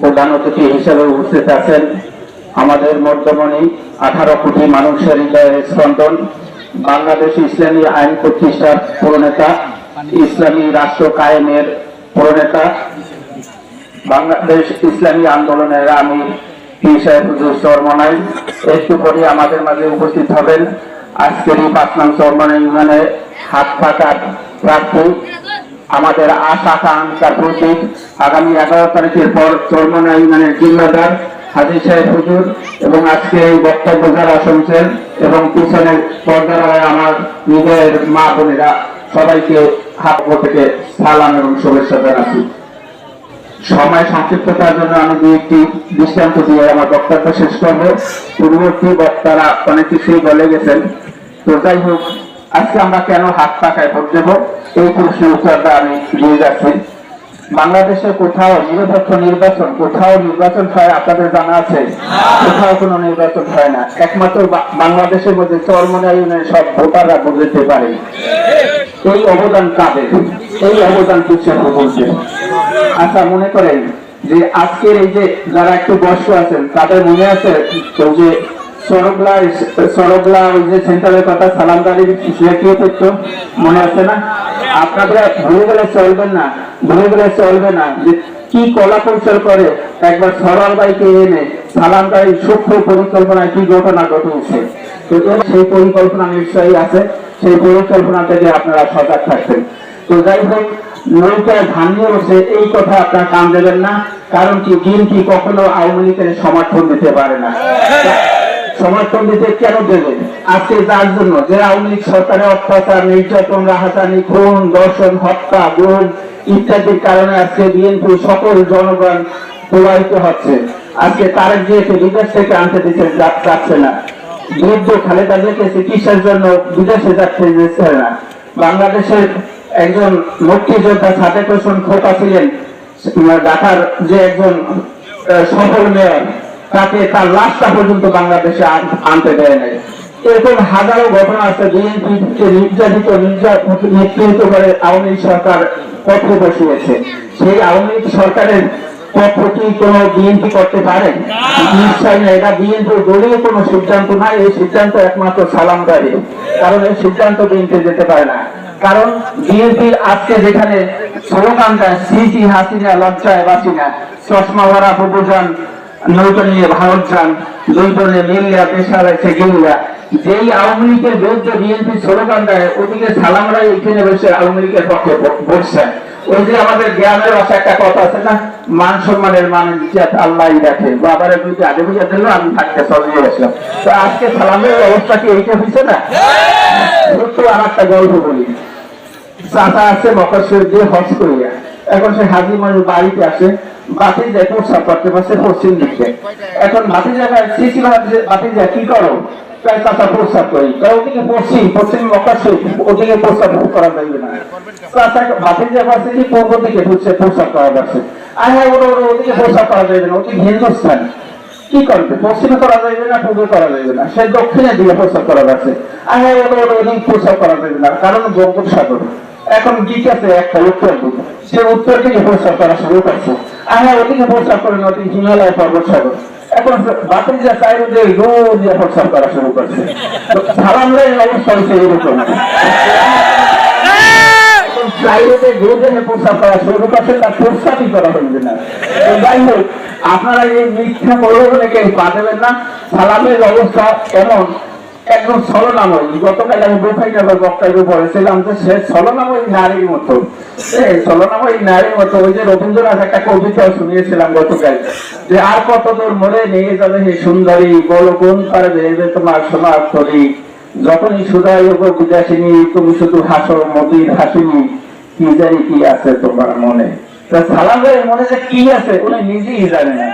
প্রধান অতিথি হিসেবে উপস্থিত আছেন আমাদের মধ্যমণি, আঠারো কোটি মানুষের হৃদয়ের স্পন্দন, বাংলাদেশ ইসলামী আইন প্রতিষ্ঠার প্রণেতা, ইসলামী রাষ্ট্র কায়েমের প্রণেতা বাংলাদেশ ইসলামী আন্দোলনের আমি জিম্মাদার হাজির সাহেব হুজুর এবং আজকে এই বক্তব্য যারা শুনছেন এবং পিছনের পর্দার আমার নিজের মা বোনেরা সবাইকে হাত থেকে সালাম এবং শুভেচ্ছা জানাচ্ছি। সময় সংক্ষিপ্ততার জন্য আমি দুই একটি দৃষ্টান্ত দিয়ে আমার বক্তব্য শেষ করব। পূর্ববর্তী বক্তারা অনেক কিছুই বলে গেছেন। তো যাই হোক, আজকে আমরা কেন হাত পাকায় ভোট দেব? এই প্রশ্নের উত্তরটা আমি দিয়ে যাচ্ছি। বাংলাদেশে কোথাও নিরপেক্ষ নির্বাচন, কোথাও নির্বাচন হয়, আপনাদের জানা আছে? কোথাও কোনো নির্বাচন হয় না। একমাত্র বাংলাদেশের মধ্যে চরমনা ইউনিয়নের সব ভোটাররা বুঝতে পারে। এই অবদান কাদের? এই অবদান পিছিয়ে বলছে আচ্ছা মনে করেন যে আজকের এই যে যারা একটু বয়স্ক আছেন, তাদের মনে আছে যে সরগলা সরগলা ওই যে সেন্টারের কথা সালামদারি করতো? মনে আছে না? আপনাদের ভুলে গেলে চলবেন না, ভুলে গেলে চলবে না যে কি কলা কৌশল করে একবার সরল এনে সালামদারি সূক্ষ্ম কি ঘটনা ঘটেছে? তো সেই পরিকল্পনা নিশ্চয়ই আছে, সেই পরিকল্পনা থেকে আপনারা সজাগ থাকবেন। তো যাই হোক নৌকায় নিয়ে বসে এই কথা আপনার কান দেবেন না, কারণ কি বিএনপি কখনো আওয়ামী লীগের সমর্থন দিতে পারে না। সমর্থন দিতে কেন দেবে? আজকে যার জন্য? যে আওয়ামী লীগ সরকারের অত্যাচার, নির্যাতন, রাহাজানি, খুন দর্শন হত্যা গুণ ইত্যাদির কারণে আজকে বিএনপি সকল জনগণ প্রবাহিত হচ্ছে। আজকে তারেক জিয়াকে বিদেশ থেকে আনতে দিতে যাচ্ছে না। বৃদ্ধ খালেদা জিয়াকে চিকিৎসার জন্য বিদেশে যাচ্ছে না। বাংলাদেশের একজন মুক্তিযোদ্ধা সাদেক হোসেন খোকা ছিলেন ঢাকার যে একজন সফল মেয়র, তাকে তার লাশটা পর্যন্ত বাংলাদেশে আনতে দেয় নাই। এরকম হাজারো ঘটনা আছে বিএনপি কে নির্যাতিত নির্যাতিত করে আওয়ামী সরকার পথে বসিয়েছে। সেই আওয়ামী সরকারের কি কোনো বিএনপি করতে পারে? নিশ্চয় না, এটা বিএনপি দলীয় কোনো সিদ্ধান্ত নাই এই সিদ্ধান্ত একমাত্র সালামদারি। কারণ এই সিদ্ধান্ত বিএনপি যেতে পারে না। কারণ বিএনপির আজকে যেখানে স্লোগানটা সিসি হাসিনা লজ্জায় বাসিনা চশমা ভরা প্রভুজান নৌকা নিয়ে ভারত যান দুইটো নিয়ে মিল্লা পেশা রয়েছে গিল্লা যেই আওয়ামী লীগের বিরুদ্ধে বিএনপি স্লোগান দেয় ওদিকে সালামরাই এখানে বসে আওয়ামী লীগের পক্ষে বসছেন। ওই যে আমাদের জ্ঞানের ভাষা একটা কথা আছে না মান সম্মানের মান ইজ্জত আল্লাহই রাখে বাবারের বিরুদ্ধে আগে বুঝে দিল আমি থাকতে চলিয়ে গেছিলাম। তো আজকে সালামের অবস্থা কি এইটা হয়েছে না? আর একটা গল্প বলি। চাচা আছে মকরশ্বর দিয়ে হজ করিয়া। এখন সে হাজি মানুষ বাড়িতে আসে বাতি যায় প্রস্রাব করতে পারছে পশ্চিম দিকে। এখন বাতি জায়গায় সিসি বাতি যায়, কি করো? চাচা প্রস্রাব করি। তাই ওদিকে পশ্চিম পশ্চিম মকরশ্বর ওদিকে প্রস্রাব করা যাবে না। চাচা বাতি যায় পারছে কি করবে? পশ্চিমে করা না করা না। সে দক্ষিণের দিকে প্রস্তাব করা যাচ্ছে। আর হ্যাঁ প্রস্তাব করা যাবে না। কারণ বঙ্গোপসাগর। এখন ঠিক আছে? একটা উত্তর দিক সে উত্তর থেকে প্রস্তাব করা শুরু করছে হ্যাঁ ওদিকে প্রস্তাব করে না, ওদিকে হিমালয় পর্বত সাগর। এখন বাতিল যা চাইলে দিয়ে রোজ প্রস্তাব করা শুরু করছে। তো সালামদের অবস্থা হচ্ছে এরকম। আপনারা এই মিথ্যা প্রলোভনে কেউ পা না। সালামের অবস্থা এমন। একদম ছলনাময়ী। গতকাল আমি বোখাইনগর বক্তব্য পড়েছিলাম যে সে ছলনাময়ী নারীর মতো। ছলনাময়ী নারীর মতো। ওই যে রবীন্দ্রনাথ একটা কবিতা শুনিয়েছিলাম গতকাল যে, আর কত দূর মরে নিয়ে যাবে হে সুন্দরী, বলো কোন পারবে তোমার সোনার তরী? যখনই সুদায় বিদাসিনী তুমি শুধু হাসো মতির হাসিনি। কি জানি কি আছে তোমার মনে? তা সালামের মনে যে কি আছে, উনি নিজেই জানে না।